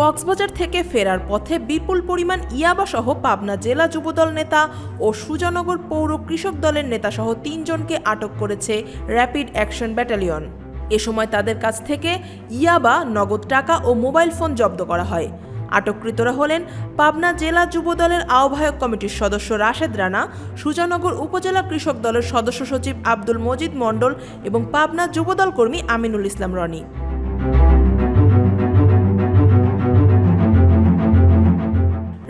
কক্সবাজার থেকে ফেরার পথে বিপুল পরিমাণ ইয়াবাসহ পাবনা জেলা যুবদল নেতা ও সুজানগর পৌর কৃষক দলের নেতাসহ তিনজনকে আটক করেছে র্যাপিড অ্যাকশন ব্যাটালিয়ন। এ সময় তাদের কাছ থেকে ইয়াবা, নগদ টাকা ও মোবাইল ফোন জব্দ করা হয়। আটককৃতরা হলেন পাবনা জেলা যুবদলের আহ্বায়ক কমিটির সদস্য রাশেদ রানা, সুজানগর উপজেলা কৃষক দলের সদস্য সচিব আব্দুল মজিদ মণ্ডল এবং পাবনা যুবদল কর্মী আমিনুল ইসলাম রনি।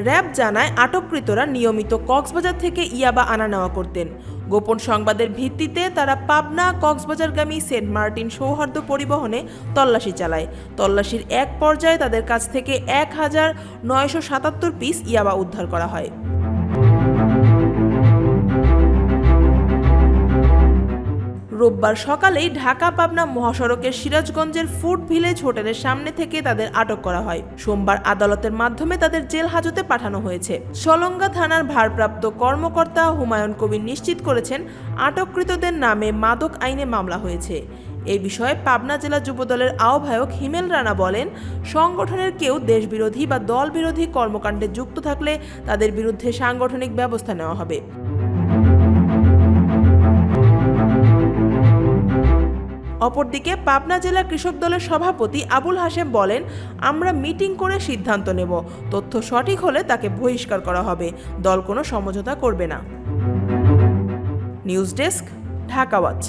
র্যাব জানায় আটককৃতরা নিয়মিত কক্সবাজার থেকে ইয়াবা আনা নেওয়া করতেন। গোপন সংবাদের ভিত্তিতে তারা পাবনা কক্সবাজারগামী সেন্ট মার্টিন সৌহার্দ্য পরিবহনে তল্লাশি চালায়। তল্লাশির এক পর্যায়ে তাদের কাছ থেকে এক হাজার নয়শো সাতাত্তর পিস ইয়াবা উদ্ধার করা হয়। রোববার সকালেই ঢাকা, পাবনা মহাসড়কের সিরাজগঞ্জের ফুড ভিলেজ হোটেলের সামনে থেকে তাদের আটক করা হয়। সোমবার আদালতের মাধ্যমে তাদের জেল হাজতে পাঠানো হয়েছে। সলঙ্গা থানার ভারপ্রাপ্ত কর্মকর্তা হুমায়ুন কবির নিশ্চিত করেছেন, আটককৃতদের নামে মাদক আইনে মামলা হয়েছে। এই বিষয়ে পাবনা জেলা যুবদলের আহ্বায়ক হিমেল রানা বলেন, সংগঠনের কেউ দেশবিরোধী বা দল বিরোধী কর্মকাণ্ডে যুক্ত থাকলে তাদের বিরুদ্ধে সাংগঠনিক ব্যবস্থা নেওয়া হবে। অপরদিকে পাবনা জেলা কৃষক দলের সভাপতি আবুল হাসেম বলেন, আমরা মিটিং করে সিদ্ধান্ত নেব। তথ্য সঠিক হলে তাকে বহিষ্কার করা হবে। দল কোনো সমঝোতা করবে না। News desk ঢাকাওয়াজ